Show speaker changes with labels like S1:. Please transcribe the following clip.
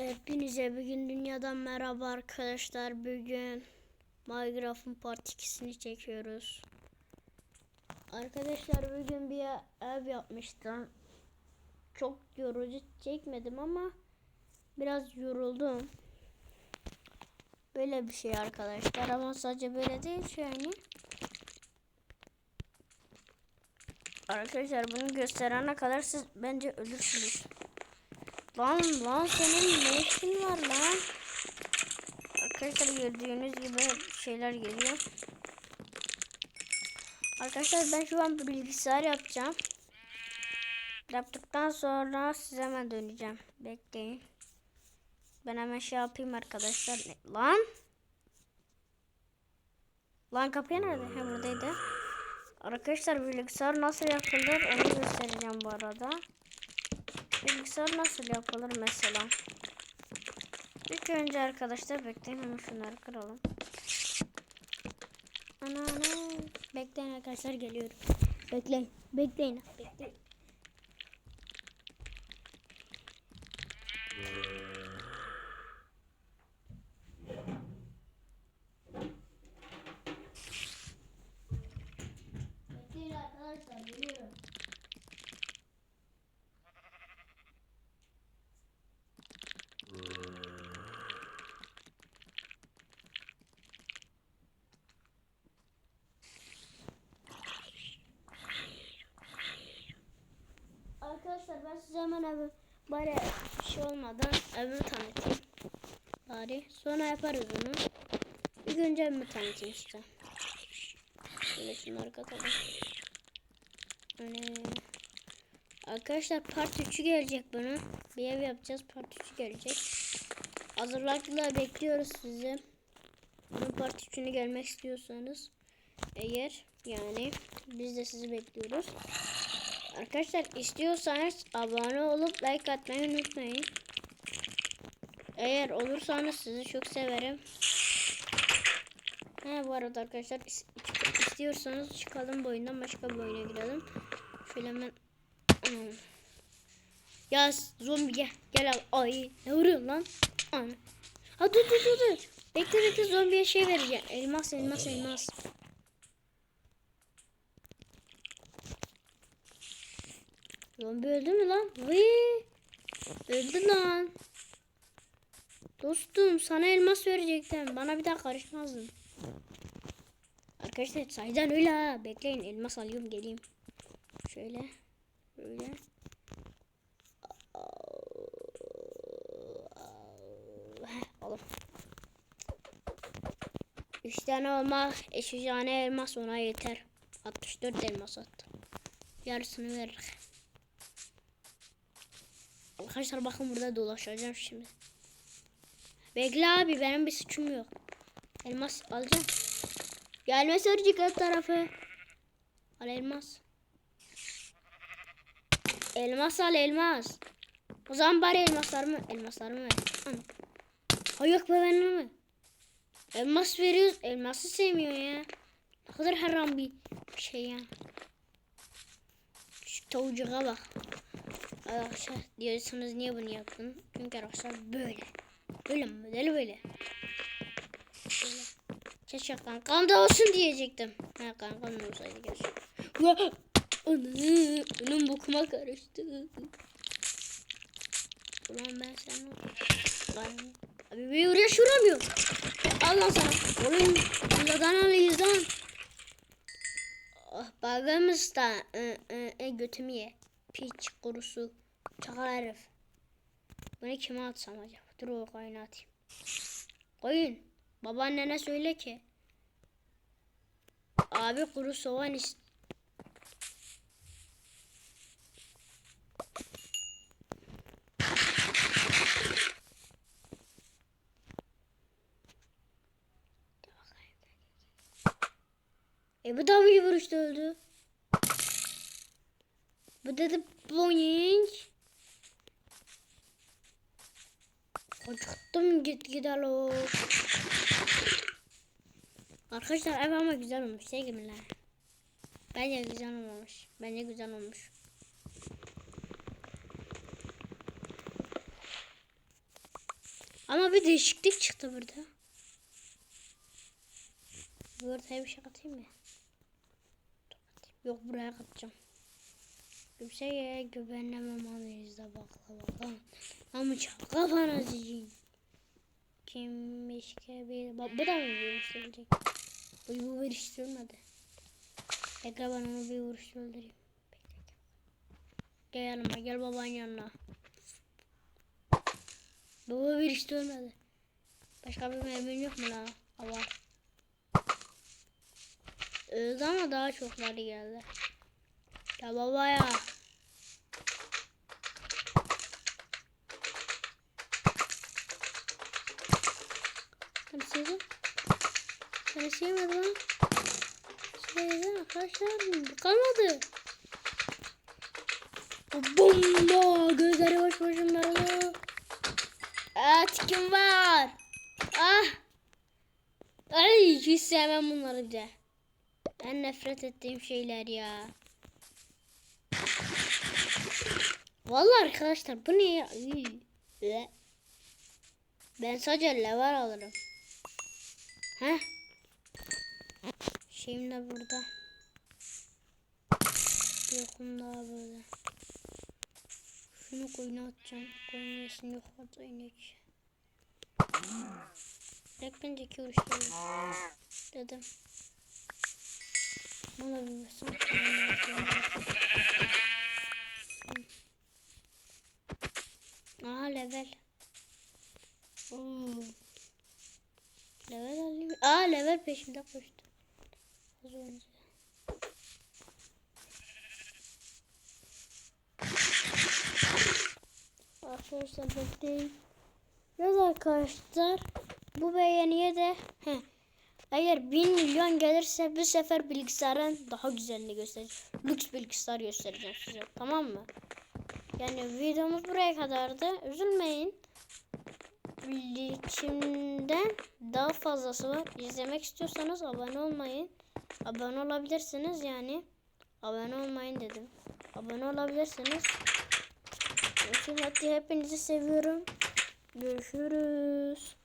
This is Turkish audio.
S1: Hepinize bugün dünyadan merhaba arkadaşlar. Bugün Minecraft'ın part 2'sini çekiyoruz. Arkadaşlar bugün bir ev yapmıştım. Çok yorucu çekmedim ama biraz yoruldum. Böyle bir şey arkadaşlar ama sadece böyle değil yani. Arkadaşlar bunu gösterene kadar siz bence ölürsünüz. Lan lan senin ne işin var lan? Arkadaşlar gördüğünüz gibi şeyler geliyor. Arkadaşlar ben şu an bilgisayar yapacağım. Yaptıktan sonra size hemen döneceğim. Bekleyin. Ben hemen şey yapayım arkadaşlar. Lan. Lan kapıya nerede? Ha buradaydı. Arkadaşlar bilgisayar nasıl yapılır onu göstereceğim bu arada. Bilgisayar nasıl yapılır mesela? İlk önce arkadaşlar bekleyin hemen şunları kıralım. Ana ana. Bekleyin arkadaşlar geliyorum. Bekleyin. Bekleyin. Bekleyin. Bekleyin arkadaşlar geliyorum. Arkadaşlar ben size hemen evi bari bir şey olmadan evimi tanıtayım. Bari sonra yaparız onu. İlk önce evimi tanıtayım size. Şöyle şunları katalım. Hani... Arkadaşlar part 3'ü gelecek bunun. Bir ev yapacağız part 3'ü gelecek. Hazırlıkla bekliyoruz sizi. Bunun part 3'ünü gelmek istiyorsanız eğer yani biz de sizi bekliyoruz. Arkadaşlar istiyorsanız abone olup like atmayı unutmayın. Eğer olursanız sizi çok severim. He bu arada arkadaşlar is- istiyorsanız çıkalım bu oyundan başka bir oyuna girelim. Şöyle hemen. Ya zombi gel gel al. Ay ne vuruyorsun lan? Ana. Ha dur dur dur dur. Bekle bekle zombiye şey vereceğim. Elmas elmas elmas. Zombi öldü mü lan? Vıy. Öldü lan. Dostum sana elmas verecektim. Bana bir daha karışmazdın. Arkadaşlar saydan öyle ha. Bekleyin elmas alıyorum geleyim. Şöyle. Böyle. Alın. Üç tane olma, üç tane elmas ona yeter. 64 elmas attı. Yarısını veririz. Arkadaşlar bakın burada dolaşacağım şimdi. Bekle abi benim bir suçum yok. Elmas alacağım. Gelme sörcük alt tarafı. Al elmas. Elmas al elmas. O zaman bari elmaslarımı elmaslarımı ver. Ha yok be ben mi? Elmas veriyoruz. Elması sevmiyor ya. Ne kadar haram bir şey ya. Şu tavucuğa bak. Arkadaşlar diyorsanız niye bunu yaptın? Çünkü arkadaşlar böyle. Böyle modeli böyle. Böyle. Keşke kankam da olsun diyecektim. Ha kankam da olsaydı! Anı, onun bokuma karıştı. Ulan ben sen Lan. Abi bir oraya şuramıyorum. Al lan sana. Oğlum bunlardan alıyız lan. Oh, bağımız da e, e, e, götümü ye. Piç kurusu. Çakal herif. Bunu kime atsam acaba? Dur o koyunu atayım. Koyun. Babaannene söyle ki. Abi kuru soğan ist E bu da bir vuruşta öldü. Bu dedi boing. Acıktım git gidelim. Arkadaşlar ev ama güzel olmuş sevgililer. Bence güzel olmamış. Bence güzel olmuş. Ama bir değişiklik çıktı burada. Bu ortaya bir şey katayım mı? Yok buraya katacağım. Kimseye güvenememalıyız da baklava. Ama çal kafana zicin. Kimmiş ki bir... Bak bu da mı bir vuruş öldürecek? Bu bu vuruş ölmedi. Bekle ben onu bir vuruş öldüreyim. Bekle. Gel yanıma gel babanın yanına. Baba bir işte ölmedi. Başka bir mermin yok mu la? Var. Öldü ama daha çokları geldi. Ya baba ya. Hani sevdim. Hani sevmedim lan. Sevdim arkadaşlar. Kalmadı. Bomba. Gözleri boş boşunları. Aa tikim var. Ah. Ay hiç sevmem bunları bir En nefret ettiğim şeyler ya. Vallahi arkadaşlar bu ne ya? Ben sadece lever alırım. Heh. Şeyim de burada. Yokum daha burada. Şunu koyuna atacağım. Koyun yesin yok orada inek. Direkt bence uçtu. Dedim. Bana bir basın. Aha level. Oo. Level alayım. Aa level peşimde koştu. Az önce. Arkadaşlar bekleyin. Evet arkadaşlar bu beğeniye de heh, eğer 1000 milyon gelirse bu sefer bilgisayarın daha güzelini göstereceğim. Lüks bilgisayar göstereceğim size tamam mı? Yani videomuz buraya kadardı. Üzülmeyin. Şimdiden daha fazlası var. İzlemek istiyorsanız abone olmayın. Abone olabilirsiniz yani. Abone olmayın dedim. Abone olabilirsiniz. Hadi hepinizi seviyorum. Görüşürüz.